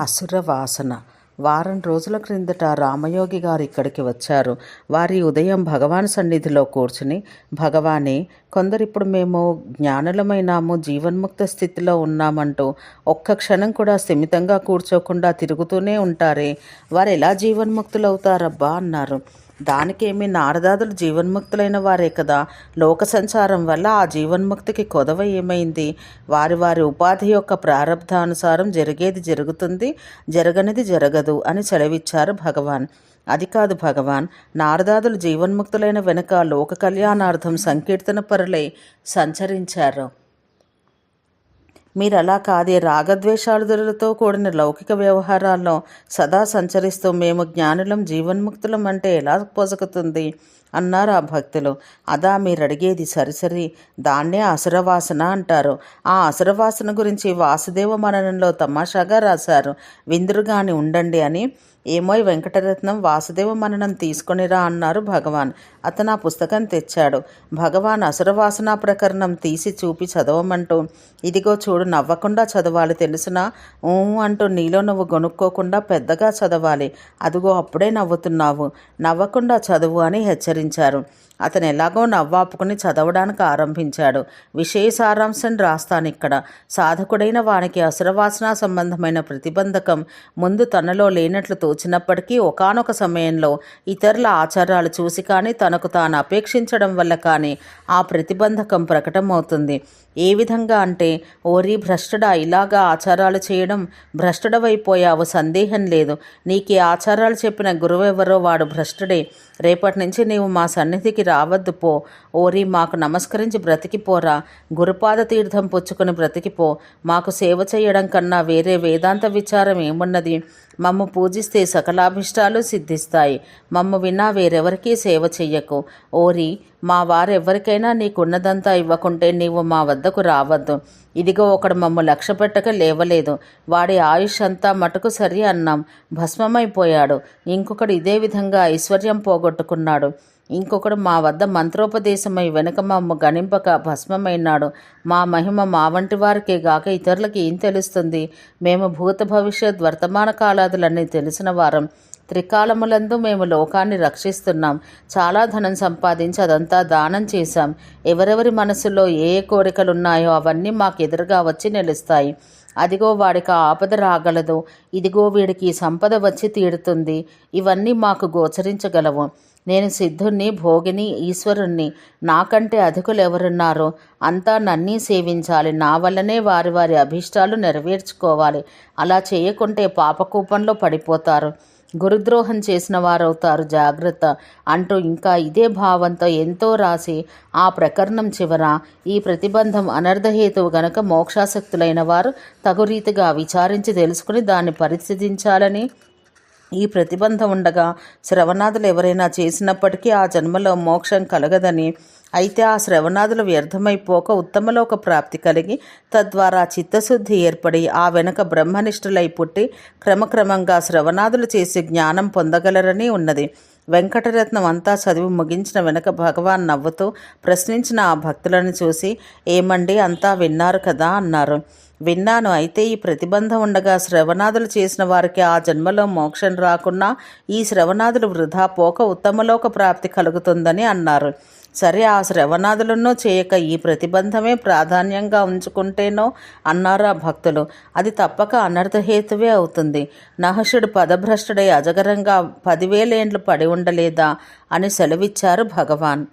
అసుర వాసన వారం రోజుల క్రిందట రామయోగి గారు ఇక్కడికి వచ్చారు. వారి ఉదయం భగవాన్ సన్నిధిలో కూర్చుని భగవానే కొందరిప్పుడు మేము జ్ఞానులమైనాము జీవన్ముక్త స్థితిలో ఉన్నామంటూ ఒక్క క్షణం కూడా స్థిమితంగా కూర్చోకుండా తిరుగుతూనే ఉంటారే. వారు ఎలా జీవన్ముక్తులవుతారబ్బా అన్నారు. దానికేమి నారదాదులు జీవన్ముక్తులైన వారే కదా. లోక సంచారం వల్ల ఆ జీవన్ముక్తికి కొదవ ఏమైంది? వారి వారి ఉపాధి యొక్క ప్రారంధానుసారం జరిగేది జరుగుతుంది జరగనిది జరగదు అని సెలవిచ్చారు భగవాన్. అది కాదు భగవాన్ నారదాదులు జీవన్ముక్తులైన వెనుక లోక కళ్యాణార్థం సంకీర్తన పరులై సంచరించారు. మీరు అలా కాదే రాగద్వేషాదులతో కూడిన లౌకిక వ్యవహారాల్లో సదా సంచరిస్తూ మేము జ్ఞానులం జీవన్ముక్తులం అంటే ఎలా పొసగుతుంది అన్నారు ఆ భక్తులు. అదా మీరు అడిగేది సరిసరి. దాన్నే అసురవాసన అంటారు. ఆ అసురవాసన గురించి వాసుదేవ మననంలో తమాషాగా రాశారు. విందురుగాని ఉండండి అని. ఏమోయ్ వెంకటరత్నం వాసుదేవ మననం తీసుకొనిరా అన్నారు భగవాన్. అతను ఆ పుస్తకం తెచ్చాడు. భగవాన్ అసురవాసన ప్రకరణం తీసి చూపి చదవమంటూ ఇదిగో చూడు నవ్వకుండా చదవాలి తెలుసునా? ఊ అంటూ నీలో నువ్వు గొనుక్కోకుండా పెద్దగా చదవాలి. అదిగో అప్పుడే నవ్వుతున్నావు. నవ్వకుండా చదువు అని హెచ్చరించారు అతను ఎలాగో నవ్వాపుకుని చదవడానికి ఆరంభించాడు. విషయ రాస్తాను ఇక్కడ. సాధకుడైన వానికి అసురవాసన సంబంధమైన ప్రతిబంధకం ముందు తనలో లేనట్లు తోచినప్పటికీ ఒకానొక సమయంలో ఇతరుల ఆచారాలు చూసి కానీ తనకు తాను అపేక్షించడం వల్ల కానీ ఆ ప్రతిబంధకం ప్రకటమవుతుంది. ఏ విధంగా అంటే ఓరి భ్రష్టుడా ఇలాగా ఆచారాలు చేయడం భ్రష్టుడవైపోయావు సందేహం లేదు. నీకు ఆచారాలు చెప్పిన గురువెవరో వాడు భ్రష్టుడే. రేపటి నుంచి నీవు మా సన్నిధికి రావద్దు పో. ఓరి మాకు నమస్కరించి బ్రతికిపోరా. గురుపాద తీర్థం పుచ్చుకుని బ్రతికిపో. మాకు సేవ చేయడం కన్నా వేరే వేదాంత విచారం ఏమున్నది? మమ్ము పూజిస్తే సకలాభిష్టాలు సిద్ధిస్తాయి. మమ్ము వినా వేరెవరికీ సేవ చెయ్యకు. ఓరి మా వారెవరికైనా నీకున్నదంతా ఇవ్వకుంటే నీవు మా వద్దకు రావద్దు. ఇదిగో ఒకడు మమ్ము లక్ష్య పెట్టక లేవలేదు. వాడి ఆయుష్ అంతా మటుకు సరి అన్నాం. భస్మమైపోయాడు. ఇంకొకడు ఇదే విధంగా ఐశ్వర్యం పోగొట్టుకున్నాడు. ఇంకొకడు మా వద్ద మంత్రోపదేశమై వెనుక మమ్మ గణింపక భస్మమైనాడు. మా మహిమ మా వంటి వారికే గాక ఇతరులకి ఏం తెలుస్తుంది? మేము భూత భవిష్యత్ వర్తమాన కాలాదులన్నీ తెలిసిన వారం. త్రికాలములందు మేము లోకాన్ని రక్షిస్తున్నాం. చాలా ధనం సంపాదించి అదంతా దానం చేశాం. ఎవరెవరి మనసులో ఏ ఏ కోరికలున్నాయో అవన్నీ మాకు ఎదురుగా వచ్చి నిలుస్తాయి. అదిగో వాడికి ఆపద రాగలదు. ఇదిగో వీడికి సంపద వచ్చి తీరుతుంది. ఇవన్నీ మాకు గోచరించగలవు. నేను సిద్ధుణ్ణి భోగిని ఈశ్వరుణ్ణి. నాకంటే అధికులు ఎవరున్నారో అంతా నన్నీ సేవించాలి. నా వల్లనే వారి వారి అభీష్టాలు నెరవేర్చుకోవాలి. అలా చేయకుంటే పాపకూపంలో పడిపోతారు. గురుద్రోహం చేసిన వారవుతారు జాగ్రత్త. అంటూ ఇంకా ఇదే భావంతో ఎంతో రాసి ఆ ప్రకరణం చివర ఈ ప్రతిబంధం అనర్ధహేతువు గనక మోక్షాసక్తులైన వారు తగు రీతిగా విచారించి తెలుసుకుని దాన్ని పరిశీలించాలని ఈ ప్రతిబంధం ఉండగా శ్రవణాదులు ఎవరైనా చేసినప్పటికీ ఆ జన్మలో మోక్షం కలగదని. అయితే ఆ శ్రవణాదులు వ్యర్థమైపోక ఉత్తమలోక ప్రాప్తి కలిగి తద్వారా చిత్తశుద్ధి ఏర్పడి ఆ వెనుక బ్రహ్మనిష్ఠులై పుట్టి క్రమక్రమంగా శ్రవణాదులు చేసి జ్ఞానం పొందగలరని ఉన్నది. వెంకటరత్నం అంతా చదివి ముగించిన వెనక భగవాన్ నవ్వుతూ ప్రశ్నించిన ఆ భక్తులను చూసి ఏమండి అంతా విన్నారు కదా అన్నారు. విన్నాను. అయితే ఈ ప్రతిబంధం ఉండగా శ్రవణాదులు చేసిన వారికి ఆ జన్మలో మోక్షం రాకున్నా ఈ శ్రవణాదులు వృధా పోక ఉత్తమలోక ప్రాప్తి కలుగుతుందని అన్నారు. సరే ఆ శ్రవణాదులను చేయక ఈ ప్రతిబంధమే ప్రాధాన్యంగా ఉంచుకుంటేనో అన్నారు ఆ భక్తులు. అది తప్పక అనర్థహేతువే అవుతుంది. నహషుడు పదభ్రష్టుడై అజగరంగా పదివేలేండ్లు పడి ఉండలేదా అని సెలవిచ్చారు భగవాన్.